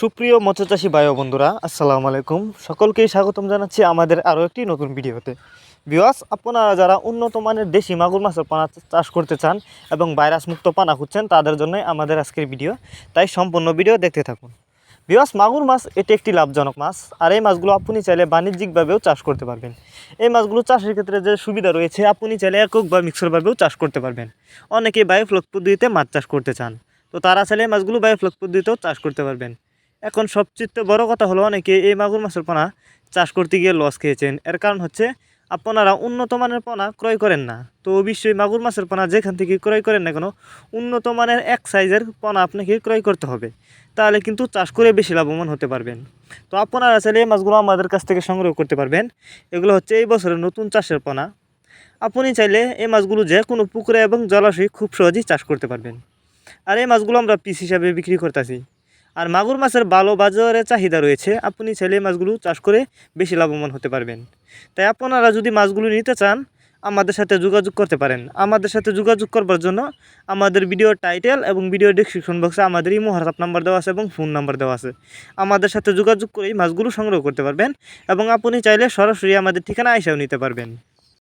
সুপ্রিয় মৎস্যচাষী ও বন্ধুরা, আসসালামু আলাইকুম। সকলকেই স্বাগতম জানাচ্ছি আমাদের আরও একটি নতুন ভিডিওতে। বিওয়াস আপনারা যারা উন্নত মানের দেশি মাগুর মাছের পানা চাষ করতে চান এবং ভাইরাস মুক্ত পানা খুঁজছেন, তাদের জন্যই আমাদের আজকের ভিডিও। তাই সম্পূর্ণ ভিডিও দেখতে থাকুন। বিওয়াস মাগুর মাছ এটি একটি লাভজনক মাছ, আর এই মাছগুলো আপনি চাইলে বাণিজ্যিকভাবেও চাষ করতে পারবেন। এই মাছগুলো চাষের ক্ষেত্রে যে সুবিধা রয়েছে, আপনি চাইলে একক বা মিক্সরভাবেও চাষ করতে পারবেন। অনেকে বায়োফ্লক পদ্ধতিতে মাছ চাষ করতে চান। তো তারা চাইলে মাছগুলো বায়োফ্লক পদ্ধতিতেও চাষ করতে পারবেন। এখন সবচেয়ে বড় কথা হলো অনেকে এই মাগুর মাছের পোনা চাষ করতে গিয়ে লস খেয়েছেন। এর কারণ হচ্ছে আপনারা উন্নত মানের পোনা ক্রয় করেন না। তো অবশ্যই মাগুর মাছের পোনা যেখান থেকে ক্রয় করেন না কেন, উন্নত মানের এক সাইজের পোনা আপনাকে ক্রয় করতে হবে। তাহলে কিন্তু চাষ করে বেশি লাভবান হতে পারবেন। তো আপনারা চাইলে এই মাছগুলো আমাদের কাছ থেকে সংগ্রহ করতে পারবেন। এগুলো হচ্ছে এই বছরের নতুন চাষের পোনা। আপনি চাইলে এই মাছগুলো যে কোনো পুকুরে এবং জলাশয়ে খুব সহজেই চাষ করতে পারবেন। আর এই মাছগুলো আমরা পিস হিসাবে বিক্রি করতেছি। আর মাগুর মাছের ভালো বাজারে চাহিদা রয়েছে, আপনি ছেলে মাছগুলো চাষ করে বেশি লাভবান হতে পারবেন। তাই আপনারা যদি মাছগুলো নিতে চান, আমাদের সাথে যোগাযোগ করতে পারেন। আমাদের সাথে যোগাযোগ করবার জন্য আমাদের ভিডিও টাইটেল এবং ভিডিও ডিসক্রিপশন বক্সে আমাদের ইমো হোয়াটসঅ্যাপ নাম্বার দেওয়া আছে এবং ফোন নাম্বার দেওয়া আছে। আমাদের সাথে যোগাযোগ করেই মাছগুলো সংগ্রহ করতে পারবেন এবং আপনি চাইলে সরাসরি আমাদের ঠিকানা এসেও নিতে পারবেন।